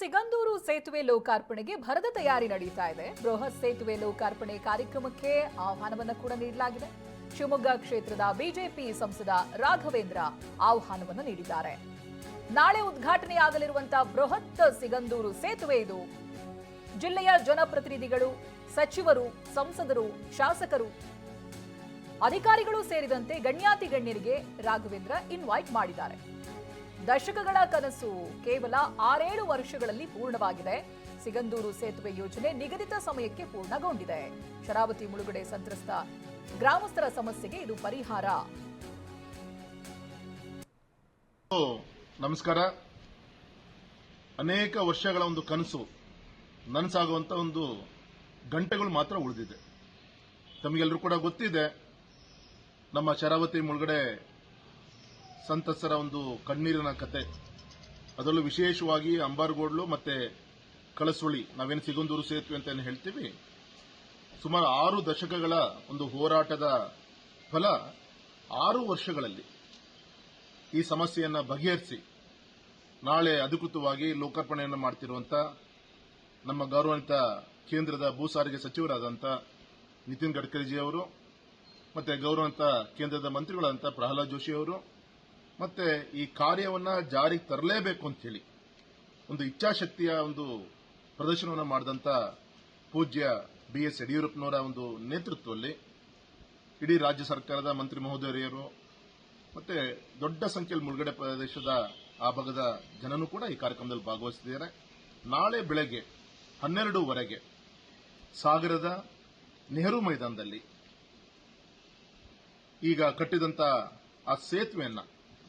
ಸಿಗಂದೂರು ಸೇತುವೆ ಲೋಕಾರ್ಪಣೆಗೆ ಭರದ ತಯಾರಿ ನಡೀತಾ ಇದೆ. ಬೃಹತ್ ಸೇತುವೆ ಲೋಕಾರ್ಪಣೆ ಕಾರ್ಯಕ್ರಮಕ್ಕೆ ಆಹ್ವಾನವನ್ನು ಕೂಡ ನೀಡಲಾಗಿದೆ. ಶಿವಮೊಗ್ಗ ಕ್ಷೇತ್ರದ ಬಿಜೆಪಿ ಸಂಸದ ರಾಘವೇಂದ್ರ ಆಹ್ವಾನವನ್ನು ನೀಡಿದ್ದಾರೆ. ನಾಳೆ ಉದ್ಘಾಟನೆಯಾಗಲಿರುವಂತಹ ಬೃಹತ್ ಸಿಗಂದೂರು ಸೇತುವೆ ಇದು. ಜಿಲ್ಲೆಯ ಜನಪ್ರತಿನಿಧಿಗಳು, ಸಚಿವರು, ಸಂಸದರು, ಶಾಸಕರು, ಅಧಿಕಾರಿಗಳು ಸೇರಿದಂತೆ ಗಣ್ಯಾತಿ ಗಣ್ಯರಿಗೆ ರಾಘವೇಂದ್ರ ಇನ್ವೈಟ್ ಮಾಡಿದ್ದಾರೆ. ದಶಕಗಳ ಕನಸು ಕೇವಲ ಆರೇಳು ವರ್ಷಗಳಲ್ಲಿ ಪೂರ್ಣವಾಗಿದೆ. ಸಿಗಂದೂರು ಸೇತುವೆ ಯೋಜನೆ ನಿಗದಿತ ಸಮಯಕ್ಕೆ ಪೂರ್ಣಗೊಂಡಿದೆ. ಶರಾವತಿ ಮುಳುಗಡೆ ಸಂತ್ರಸ್ತ ಗ್ರಾಮಸ್ಥರ ಸಮಸ್ಯೆಗೆ ಇದು ಪರಿಹಾರ. ನಮಸ್ಕಾರ. ಅನೇಕ ವರ್ಷಗಳ ಒಂದು ಕನಸು, ನನಸಾಗುವಂತ ಒಂದು ಗಂಟೆಗಳು ಮಾತ್ರ ಉಳಿದಿದೆ. ತಮಗೆಲ್ಲರೂ ಕೂಡ ಗೊತ್ತಿದೆ, ನಮ್ಮ ಶರಾವತಿ ಮುಳುಗಡೆ ಸಂತಸರ ಒಂದು ಕಣ್ಣೀರಿನ ಕತೆ. ಅದರಲ್ಲೂ ವಿಶೇಷವಾಗಿ ಅಂಬಾರ್ಗೋಡ್ಲು ಮತ್ತೆ ಕಳಸುಳಿ. ನಾವೇನು ಸಿಗಂದೂರು ಸೇತುವೆ ಅಂತ ಏನು ಹೇಳ್ತೀವಿ? ಸುಮಾರು ಆರು ದಶಕಗಳ ಒಂದು ಹೋರಾಟದ ಫಲ ಆರು ವರ್ಷಗಳಲ್ಲಿ ಈ ಸಮಸ್ಯೆಯನ್ನು ಬಗೆಹರಿಸಿ, ನಾಳೆ ಅಧಿಕೃತವಾಗಿ ಲೋಕಾರ್ಪಣೆಯನ್ನು ಮಾಡ್ತಿರುವಂತ ನಮ್ಮ ಗೌರವಾನ್ವಿತ ಕೇಂದ್ರದ ಭೂ ಸಾರಿಗೆ ಸಚಿವರಾದಂಥ ನಿತಿನ್ ಗಡ್ಕರಿಜಿ ಅವರು ಮತ್ತೆ ಗೌರವಾನ್ವಿತ ಕೇಂದ್ರದ ಮಂತ್ರಿಗಳಾದಂಥ ಪ್ರಹ್ಲಾದ್ ಜೋಶಿ ಅವರು ಮತ್ತೆ ಈ ಕಾರ್ಯವನ್ನ ಜಾರಿಗೆ ತರಲೇಬೇಕು ಅಂತ ಹೇಳಿ ಒಂದು ಇಚ್ಛಾಶಕ್ತಿಯ ಒಂದು ಪ್ರದರ್ಶನವನ್ನು ಮಾಡಿದಂಥ ಪೂಜ್ಯ ಬಿ ಎಸ್ ಯಡಿಯೂರಪ್ಪನವರ ಒಂದು ನೇತೃತ್ವದಲ್ಲಿ ಇಡೀ ರಾಜ್ಯ ಸರ್ಕಾರದ ಮಂತ್ರಿ ಮಹೋದಯರು ಮತ್ತೆ ದೊಡ್ಡ ಸಂಖ್ಯೆಯಲ್ಲಿ ಮುಳುಗಡೆ ಪ್ರದೇಶದ ಆ ಭಾಗದ ಜನನು ಕೂಡ ಈ ಕಾರ್ಯಕ್ರಮದಲ್ಲಿ ಭಾಗವಹಿಸಿದ್ದಾರೆ. ನಾಳೆ ಬೆಳಗ್ಗೆ ಹನ್ನೆರಡೂವರೆಗೆ ಸಾಗರದ ನೆಹರು ಮೈದಾನದಲ್ಲಿ ಈಗ ಕಟ್ಟಿದಂತ ಆ ಸೇತುವೆಯನ್ನ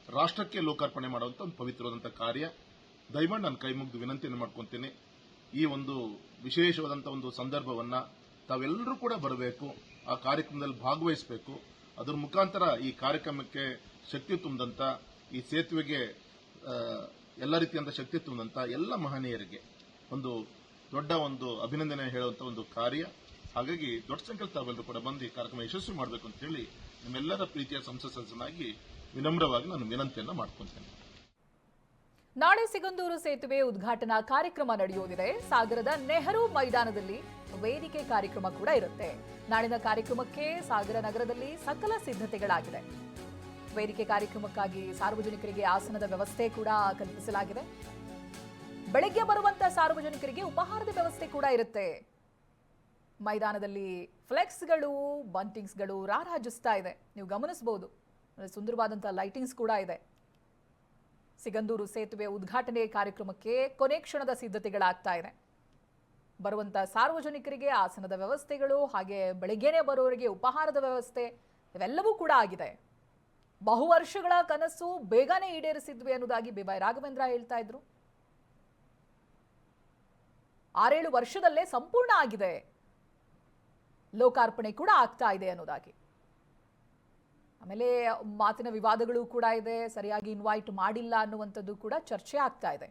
ರಾಷ್ಟ್ರಕ್ಕೆ ಲೋಕಾರ್ಪಣೆ ಮಾಡುವಂತ ಒಂದು ಪವಿತ್ರವಾದಂಥ ಕಾರ್ಯ. ದಯಮಾಡಿ ನಾನು ಕೈ ಮುಗಿದು ವಿನಂತಿಯನ್ನು ಮಾಡ್ಕೊಂತೀನಿ. ಈ ಒಂದು ವಿಶೇಷವಾದಂಥ ಒಂದು ಸಂದರ್ಭವನ್ನ ತಾವೆಲ್ಲರೂ ಕೂಡ ಬರಬೇಕು, ಆ ಕಾರ್ಯಕ್ರಮದಲ್ಲಿ ಭಾಗವಹಿಸಬೇಕು. ಅದರ ಮುಖಾಂತರ ಈ ಕಾರ್ಯಕ್ರಮಕ್ಕೆ ಶಕ್ತಿ ತುಂಬಿದಂತ, ಈ ಸೇತುವೆಗೆ ಎಲ್ಲ ರೀತಿಯಂತ ಶಕ್ತಿ ತುಂಬಿದಂತ ಎಲ್ಲ ಮಹನೀಯರಿಗೆ ಒಂದು ದೊಡ್ಡ ಒಂದು ಅಭಿನಂದನೆ ಹೇಳುವಂತ ಒಂದು ಕಾರ್ಯ. ಹಾಗಾಗಿ ದೊಡ್ಡ ಸಂಖ್ಯೆಯಲ್ಲಿ ತಾವೆಲ್ಲರೂ ಕೂಡ ಬಂದು ಈ ಕಾರ್ಯಕ್ರಮ ಯಶಸ್ವಿ ಮಾಡಬೇಕು ಅಂತ ಹೇಳಿ ನಿಮ್ಮೆಲ್ಲರ ಪ್ರೀತಿಯ ಸಂಸತ್ ಸದಸ್ಯನಾಗಿ ವಿನಮ್ರವಾಗಿ ನಾನು ವಿನಂತಿಯನ್ನ ಮಾಡ್ಕೊಳ್ತೇನೆ. ನಾಳೆ ಸಿಗಂದೂರು ಸೇತುವೆ ಉದ್ಘಾಟನಾ ಕಾರ್ಯಕ್ರಮ ನಡೆಯುವುದಿದೆ. ಸಾಗರದ ನೆಹರು ಮೈದಾನದಲ್ಲಿ ವೇದಿಕೆ ಕಾರ್ಯಕ್ರಮ ಕೂಡ ಇರುತ್ತೆ. ನಾಳಿನ ಕಾರ್ಯಕ್ರಮಕ್ಕೆ ಸಾಗರ ನಗರದಲ್ಲಿ ಸಕಲ ಸಿದ್ಧತೆಗಳಾಗಿದೆ ವೇದಿಕೆ ಕಾರ್ಯಕ್ರಮಕ್ಕಾಗಿ ಸಾರ್ವಜನಿಕರಿಗೆ ಆಸನದ ವ್ಯವಸ್ಥೆ ಕೂಡ ಕಲ್ಪಿಸಲಾಗಿದೆ. ಬೆಳಗ್ಗೆ ಬರುವಂತ ಸಾರ್ವಜನಿಕರಿಗೆ ಉಪಹಾರದ ವ್ಯವಸ್ಥೆ ಕೂಡ ಇರುತ್ತೆ. ಮೈದಾನದಲ್ಲಿ ಫ್ಲೆಕ್ಸ್ಗಳು, ಬಂಟಿಂಗ್ಸ್ಗಳು ರಾರಾಜಿಸ್ತಾ ಇದೆ. ನೀವು ಗಮನಿಸಬಹುದು ಸುಂದರವಾದಂತಹ ಲೈಟಿಂಗ್ಸ್ ಕೂಡ ಇದೆ. ಸಿಗಂದೂರು ಸೇತುವೆ ಉದ್ಘಾಟನೆ ಕಾರ್ಯಕ್ರಮಕ್ಕೆ ಕೊನೆ ಕ್ಷಣದ ಸಿದ್ಧತೆಗಳಾಗ್ತಾ ಇದೆ. ಬರುವಂಥ ಸಾರ್ವಜನಿಕರಿಗೆ ಆಸನದ ವ್ಯವಸ್ಥೆಗಳು ಹಾಗೆ ಬೆಳಿಗ್ಗೆನೆ ಬರೋರಿಗೆ ಉಪಹಾರದ ವ್ಯವಸ್ಥೆ ಇವೆಲ್ಲವೂ ಕೂಡ ಆಗಿದೆ. ಬಹು ವರ್ಷಗಳ ಕನಸು ಬೇಗನೆ ಈಡೇರಿಸಿದ್ವಿ ಅನ್ನೋದಾಗಿ ಬಿಬೈ ರಾಘವೇಂದ್ರ ಹೇಳ್ತಾ ಇದ್ರು. ಆರೇಳು ವರ್ಷದಲ್ಲೇ ಸಂಪೂರ್ಣ ಆಗಿದೆ. ಲೋಕಾರ್ಪಣೆ ಕೂಡ ಆಗ್ತಾ ಇದೆ ಅನ್ನೋದಾಗಿ. ಆಮೇಲೆ ಮಾತಿನ ವಿವಾದಗಳು ಕೂಡ ಇದೆ ಸರಿಯಾಗಿ ಇನ್ವೈಟ್ ಮಾಡಿಲ್ಲ ಅನ್ನುವಂಥದ್ದು ಕೂಡ ಚರ್ಚೆ ಆಗ್ತಾ ಇದೆ.